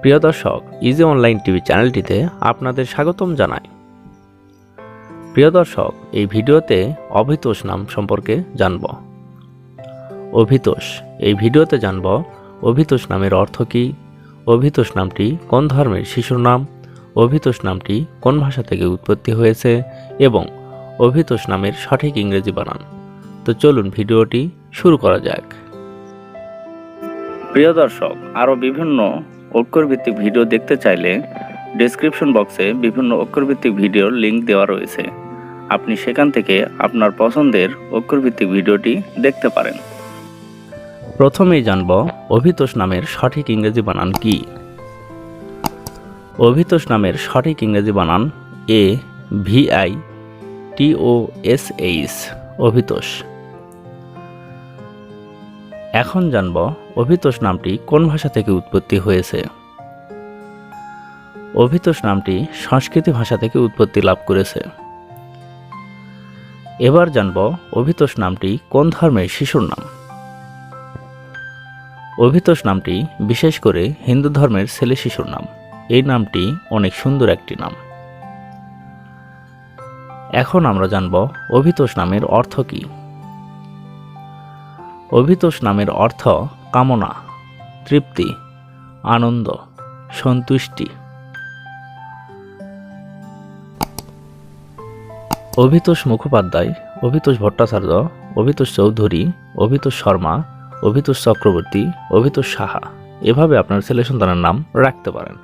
প্রিয় দর্শক easy online TV চ্যানেলটিতে আপনাদের স্বাগতম জানাই। প্রিয় দর্শক, এই ভিডিওতে অভিতোষ নাম সম্পর্কে জানব। অভিতোষ, এই ভিডিওতে জানব অভিতোষ নামের অর্থ কী, অভিতোষ নামটি কোন ধর্মের শিশুর নাম, অভিতোষ নামটি কোন ভাষা থেকে উৎপত্তি হয়েছে এবং অভিতোষ নামের সঠিক ইংরেজি বানান। তো চলুন ভিডিওটি শুরু করা যাক। প্রিয় দর্শক, আরও বিভিন্ন অক্ষরভিত্তিক ভিডিও দেখতে চাইলে ডেসক্রিপশন বক্সে বিভিন্ন অক্ষরভিত্তিক ভিডিওর লিঙ্ক দেওয়া রয়েছে। আপনি সেখান থেকে আপনার পছন্দের অক্ষরভিত্তিক ভিডিওটি দেখতে পারেন। প্রথমেই জানব অভিতোষ নামের সঠিক ইংরেজি বানান কি? অভিতোষ নামের সঠিক ইংরেজি বানান A V I T O S Avitosh. এখন জানব অভিতোষ নামটি কোন ভাষা থেকে উৎপত্তি হয়েছে। অভিতোষ নামটি সংস্কৃতি ভাষা থেকে উৎপত্তি লাভ করেছে। এবার জানব অভিতোষ নামটি কোন ধর্মের শিশুর নাম। অভিতোষ নামটি বিশেষ করে হিন্দু ধর্মের ছেলে শিশুর নাম। এই নামটি অনেক সুন্দর একটি নাম। এখন আমরা জানব অভিতোষ নামের অর্থ কী। অভিতোষ নামের অর্থ কামনা, তৃপ্তি, আনন্দ, সন্তুষ্টি। অভিতোষ মুখোপাধ্যায়, অভিতোষ ভট্টাচার্য, অভিতোষ চৌধুরী, অভিতোষ শর্মা, অভিতোষ চক্রবর্তী, অভিতোষ সাহা, এভাবে আপনার ছেলে সন্তানের নাম রাখতে পারেন।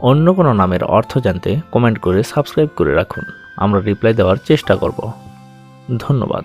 অন্য কোনো নামের অর্থ জানতে কমেন্ট করে সাবস্ক্রাইব করে রাখুন। আমরা রিপ্লাই দেওয়ার চেষ্টা করব। ধন্যবাদ।